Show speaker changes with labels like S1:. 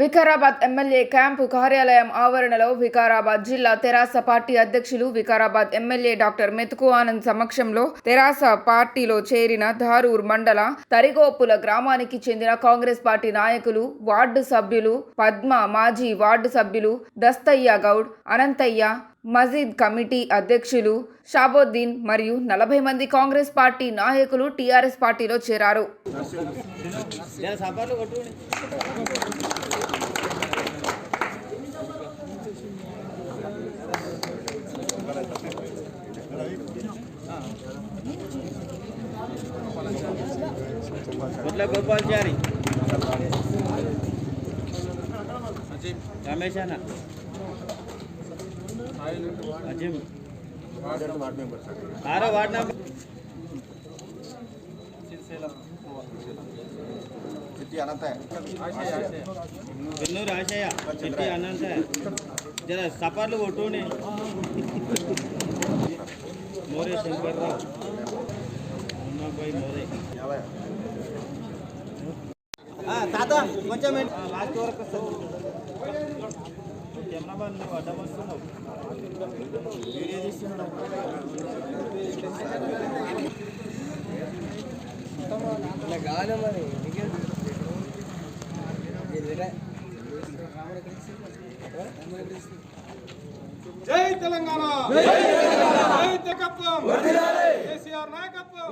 S1: Vikarabad MLA camp కార్యాలయం ఆవరణలో వికారాబాద్ జిల్లా తెరాస పార్టీ అధ్యక్షులు వికారాబాద్ ఎమ్మెల్యే డాక్టర్ మెతుకు ఆనంద్ సమక్షంలో తెరాస పార్టీలో చేరిన ధారూర్ మండల తరిగోపుల గ్రామానికి చెందిన కాంగ్రెస్ పార్టీ నాయకులు వార్డు సభ్యులు పద్మ మాజీ వార్డు సభ్యులు దస్తయ్య గౌడ్ అనంతయ్య మజీద్ కమిటీ అధ్యక్షులు షాబోద్దీన్ మరియు నలభై మంది కాంగ్రెస్ పార్టీ నాయకులు టీఆర్ఎస్ పార్టీలో చేరారు.
S2: గోపాల్చారి రమేష్ అన్న. అజిమ్ ఆరో వార్డ్ నంబర్
S3: చిట్టి అనంత
S2: వెన్నూరు ఆశయ చిట్టి అన్నంత జర సపాట్లు కొట్టుని మోరే శంకర్రావు మున్నాబాయి మోరే
S3: యాభై
S2: తాత కొంచెం లాస్ట్ వరకు కెమెరాబాద్ నువ్వు అడ్డం వస్తున్నావు వీడియో తీస్తున్నావు
S4: జై తెలంగాణ జై తెలంగాణ జై తెకత్వం కేసీఆర్ నాయకత్వం